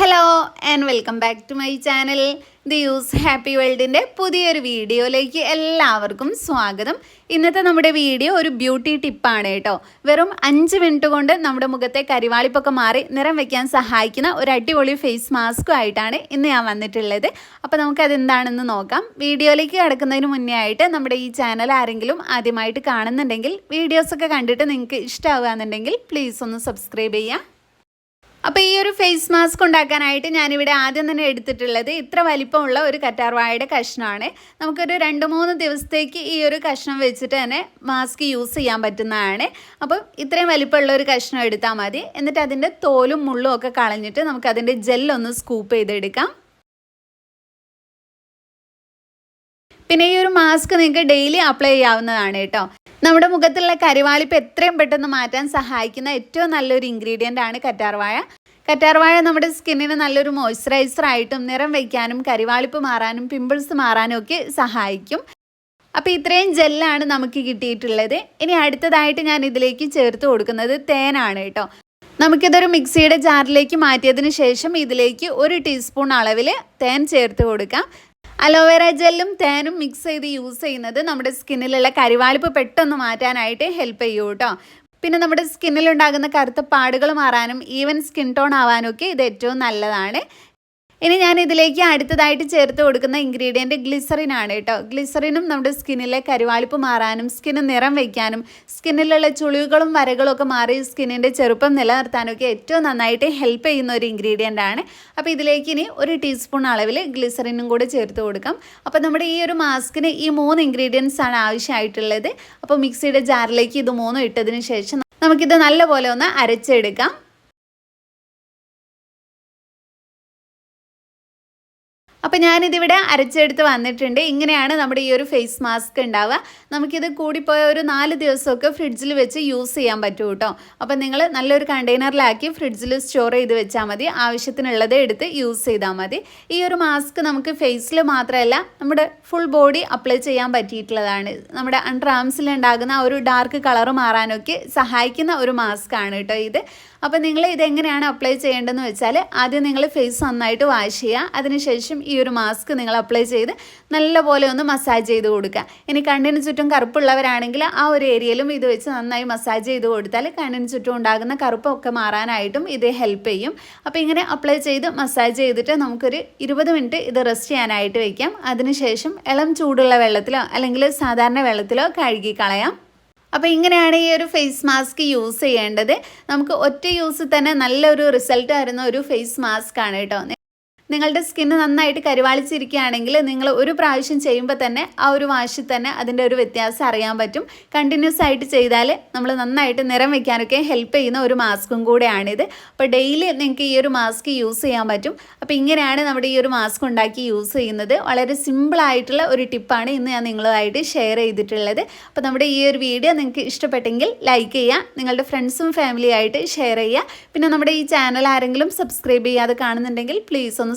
Hello and welcome back to my channel the use happy വേൾഡിന്റെ പുതിയൊരു വീഡിയോയിലേക്ക് എല്ലാവർക്കും സ്വാഗതം. ഇന്നത്തെ നമ്മുടെ വീഡിയോ ഒരു ബ്യൂട്ടി ടിപ്പാണ് കേട്ടോ. വെറും അഞ്ച് മിനിറ്റ് കൊണ്ട് നമ്മുടെ മുഖത്തെ കരിവാളിപ്പൊക്കെ മാറി നിറം വെക്കാൻ സഹായിക്കുന്ന ഒരു അടിപൊളി ഫേസ് മാസ്കും ആയിട്ടാണ് ഇന്ന് ഞാൻ വന്നിട്ടുള്ളത്. അപ്പോൾ നമുക്കത് എന്താണെന്ന് നോക്കാം. വീഡിയോയിലേക്ക് കിടക്കുന്നതിന് മുന്നേ ആയിട്ട് നമ്മുടെ ഈ ചാനൽ ആരെങ്കിലും ആദ്യമായിട്ട് കാണുന്നുണ്ടെങ്കിൽ വീഡിയോസൊക്കെ കണ്ടിട്ട് നിങ്ങൾക്ക് ഇഷ്ടമാവുകയെന്നുണ്ടെങ്കിൽ പ്ലീസ് ഒന്ന് സബ്സ്ക്രൈബ് ചെയ്യാം അപ്പോൾ ഈ ഒരു ഫേസ് മാസ്ക് ഉണ്ടാക്കാനായിട്ട് ഞാനിവിടെ ആദ്യം തന്നെ എടുത്തിട്ടുള്ളത് ഇത്ര വലിപ്പമുള്ള ഒരു കറ്റാർവാഴയുടെ കഷ്ണമാണ്. നമുക്കൊരു രണ്ട് മൂന്ന് ദിവസത്തേക്ക് ഈ ഒരു കഷ്ണം വെച്ചിട്ട് തന്നെ മാസ്ക് യൂസ് ചെയ്യാൻ പറ്റുന്നതാണ്. അപ്പം ഇത്രയും വലിപ്പമുള്ള ഒരു കഷ്ണം എടുത്താൽ മതി. എന്നിട്ട് അതിന്റെ തോലും മുള്ളും ഒക്കെ കളഞ്ഞിട്ട് നമുക്ക് അതിന്റെ ജെല്ലൊന്ന് സ്കൂപ്പ് ചെയ്തെടുക്കാം. പിന്നെ ഈ ഒരു മാസ്ക് നിങ്ങൾക്ക് ഡെയിലി അപ്ലൈ ചെയ്യാവുന്നതാണ് കേട്ടോ. നമ്മുടെ മുഖത്തുള്ള കരിവാളിപ്പ് എത്രയും പെട്ടെന്ന് മാറ്റാൻ സഹായിക്കുന്ന ഏറ്റവും നല്ലൊരു ഇൻഗ്രീഡിയന്റ് ആണ് കറ്റാർവാഴ. കറ്റാർവാഴ നമ്മുടെ സ്കിന്നിന് നല്ലൊരു മോയ്സ്ചറൈസർ ആയിട്ടും നിറം വയ്ക്കാനും കരിവാളിപ്പ് മാറാനും പിമ്പിൾസ് മാറാനും ഒക്കെ സഹായിക്കും. അപ്പോൾ ഇത്രയും ജെല്ലാണ് നമുക്ക് കിട്ടിയിട്ടുള്ളത്. ഇനി അടുത്തതായിട്ട് ഞാൻ ഇതിലേക്ക് ചേർത്ത് കൊടുക്കുന്നത് തേനാണ് കേട്ടോ. നമുക്കിതൊരു മിക്സിയുടെ ജാറിലേക്ക് മാറ്റിയതിന് ശേഷം ഇതിലേക്ക് ഒരു ടീസ്പൂൺ അളവിൽ തേൻ ചേർത്ത് കൊടുക്കാം. അലോവേറ ജെല്ലും തേനും മിക്സ് ചെയ്ത് യൂസ് ചെയ്യുന്നത് നമ്മുടെ സ്കിന്നിലുള്ള കരിവാളിപ്പ് പെട്ടെന്ന് മാറ്റാനായിട്ട് ഹെൽപ്പ് ചെയ്യൂ കേട്ടോ. പിന്നെ നമ്മുടെ സ്കിന്നിലുണ്ടാകുന്ന കറുത്ത പാടുകൾ മാറാനും ഈവൻ സ്കിൻ ടോൺ ആവാനും ഒക്കെ ഇത് ഏറ്റവും നല്ലതാണ്. ഇനി ഞാൻ ഇതിലേക്ക് അടുത്തതായിട്ട് ചേർത്ത് കൊടുക്കുന്ന ഇൻഗ്രീഡിയന്റ് ഗ്ലിസറിൻ ആണ് കേട്ടോ. ഗ്ലിസറിനും നമ്മുടെ സ്കിന്നിലെ കരുവാളിപ്പ് മാറാനും സ്കിന്ന് നിറം വയ്ക്കാനും സ്കിന്നിലുള്ള ചുളിവുകളും വരകളും ഒക്കെ മാറി സ്കിന്നിന്റെ ചെറുപ്പം നിലനിർത്താനും ഒക്കെ ഏറ്റവും നന്നായിട്ട് ഹെൽപ്പ് ചെയ്യുന്ന ഒരു ഇൻഗ്രീഡിയന്റ് ആണ്. അപ്പോൾ ഇതിലേക്ക് ഇനി ഒരു ടീസ്പൂൺ അളവിൽ ഗ്ലിസറിനും കൂടെ ചേർത്ത് കൊടുക്കാം. അപ്പോൾ നമ്മുടെ ഈ ഒരു മാസ്കിന് ഈ മൂന്ന് ഇൻഗ്രീഡിയൻസ് ആണ് ആവശ്യമായിട്ടുള്ളത്. അപ്പോൾ മിക്സിയുടെ ജാറിലേക്ക് ഇത് മൂന്നും ഇട്ടതിന് ശേഷം നമുക്കിത് നല്ലപോലെ ഒന്ന് അരച്ചെടുക്കാം. അപ്പോൾ ഞാനിതിവിടെ അരച്ചെടുത്ത് വന്നിട്ടുണ്ട്. ഇങ്ങനെയാണ് നമ്മുടെ ഈ ഒരു ഫേസ് മാസ്ക് ഉണ്ടാവുക. നമുക്കിത് കൂടിപ്പോയ ഒരു നാല് ദിവസമൊക്കെ ഫ്രിഡ്ജിൽ വെച്ച് യൂസ് ചെയ്യാൻ പറ്റും കേട്ടോ അപ്പോൾ നിങ്ങൾ നല്ലൊരു കണ്ടെയ്നറിലാക്കി ഫ്രിഡ്ജിൽ സ്റ്റോർ ചെയ്ത് വെച്ചാൽ മതി. ആവശ്യത്തിനുള്ളത് എടുത്ത് യൂസ് ചെയ്താൽ മതി. ഈ ഒരു മാസ്ക് നമുക്ക് ഫേസിൽ മാത്രമല്ല നമ്മുടെ ഫുൾ ബോഡി അപ്ലൈ ചെയ്യാൻ പറ്റിയിട്ടുള്ളതാണ്. നമ്മുടെ അണ്ടർ ആംസിൽ ഉണ്ടാകുന്ന ആ ഒരു ഡാർക്ക് കളർ മാറാനൊക്കെ സഹായിക്കുന്ന ഒരു മാസ്ക് ആണ് കേട്ടോ ഇത്. അപ്പോൾ നിങ്ങൾ ഇതെങ്ങനെയാണ് അപ്ലൈ ചെയ്യേണ്ടതെന്ന് വെച്ചാൽ ആദ്യം നിങ്ങൾ ഫേസ് നന്നായിട്ട് വാഷ് ചെയ്യുക. അതിനുശേഷം ഈ ഒരു മാസ്ക് നിങ്ങൾ അപ്ലൈ ചെയ്ത് നല്ലപോലെ ഒന്ന് മസാജ് ചെയ്ത് കൊടുക്കുക. ഇനി കണ്ണിന് ചുറ്റും കറുപ്പുള്ളവരാണെങ്കിൽ ആ ഒരു ഏരിയയിലും ഇത് വെച്ച് നന്നായി മസാജ് ചെയ്ത് കൊടുത്താൽ കണ്ണിന് ചുറ്റും ഉണ്ടാകുന്ന കറുപ്പൊക്കെ മാറാനായിട്ടും ഇത് ഹെൽപ്പ് ചെയ്യും. അപ്പോൾ ഇങ്ങനെ അപ്ലൈ ചെയ്ത് മസാജ് ചെയ്തിട്ട് നമുക്കൊരു ഇരുപത് മിനിറ്റ് ഇത് റെസ്റ്റ് ചെയ്യാനായിട്ട് വയ്ക്കാം അതിനുശേഷം ഇളം ചൂടുള്ള വെള്ളത്തിലോ അല്ലെങ്കിൽ സാധാരണ വെള്ളത്തിലോ കഴുകി കളയാം. അപ്പോൾ ഇങ്ങനെയാണ് ഈ ഒരു ഫേസ് മാസ്ക് യൂസ് ചെയ്യേണ്ടത്. നമുക്ക് ഒറ്റ യൂസ് തന്നെ നല്ലൊരു റിസൾട്ട് തരുന്ന ഒരു ഫേസ് മാസ്ക് ആണ് കേട്ടോ. നിങ്ങളുടെ സ്കിന്ന് നന്നായിട്ട് കരുവാളിച്ചിരിക്കുകയാണെങ്കിൽ നിങ്ങൾ ഒരു പ്രാവശ്യം ചെയ്യുമ്പോൾ തന്നെ ആ ഒരു വാഷിൽ തന്നെ അതിന്റെ ഒരു വ്യത്യാസം അറിയാൻ പറ്റും. കണ്ടിന്യൂസ് ആയിട്ട് ചെയ്താൽ നമ്മൾ നന്നായിട്ട് നിറം വെക്കാനൊക്കെ ഹെൽപ്പ് ചെയ്യുന്ന ഒരു മാസ്കും കൂടെയാണിത്. അപ്പോൾ ഡെയിലി നിങ്ങൾക്ക് ഈ ഒരു മാസ്ക് യൂസ് ചെയ്യാൻ പറ്റും. അപ്പോൾ ഇങ്ങനെയാണ് നമ്മുടെ ഈ ഒരു മാസ്ക് ഉണ്ടാക്കി യൂസ് ചെയ്യുന്നത്. വളരെ സിമ്പിളായിട്ടുള്ള ഒരു ടിപ്പാണ് ഇന്ന് ഞാൻ നിങ്ങളുമായിട്ട് ഷെയർ ചെയ്തിട്ടുള്ളത്. അപ്പോൾ നമ്മുടെ ഈ ഒരു വീഡിയോ നിങ്ങൾക്ക് ഇഷ്ടപ്പെട്ടെങ്കിൽ ലൈക്ക് ചെയ്യുക നിങ്ങളുടെ ഫ്രണ്ട്സും ഫാമിലിയായിട്ട് ഷെയർ ചെയ്യുക. പിന്നെ നമ്മുടെ ഈ ചാനൽ ആരെങ്കിലും സബ്സ്ക്രൈബ് ചെയ്യാതെ കാണുന്നുണ്ടെങ്കിൽ പ്ലീസ് ഒന്ന്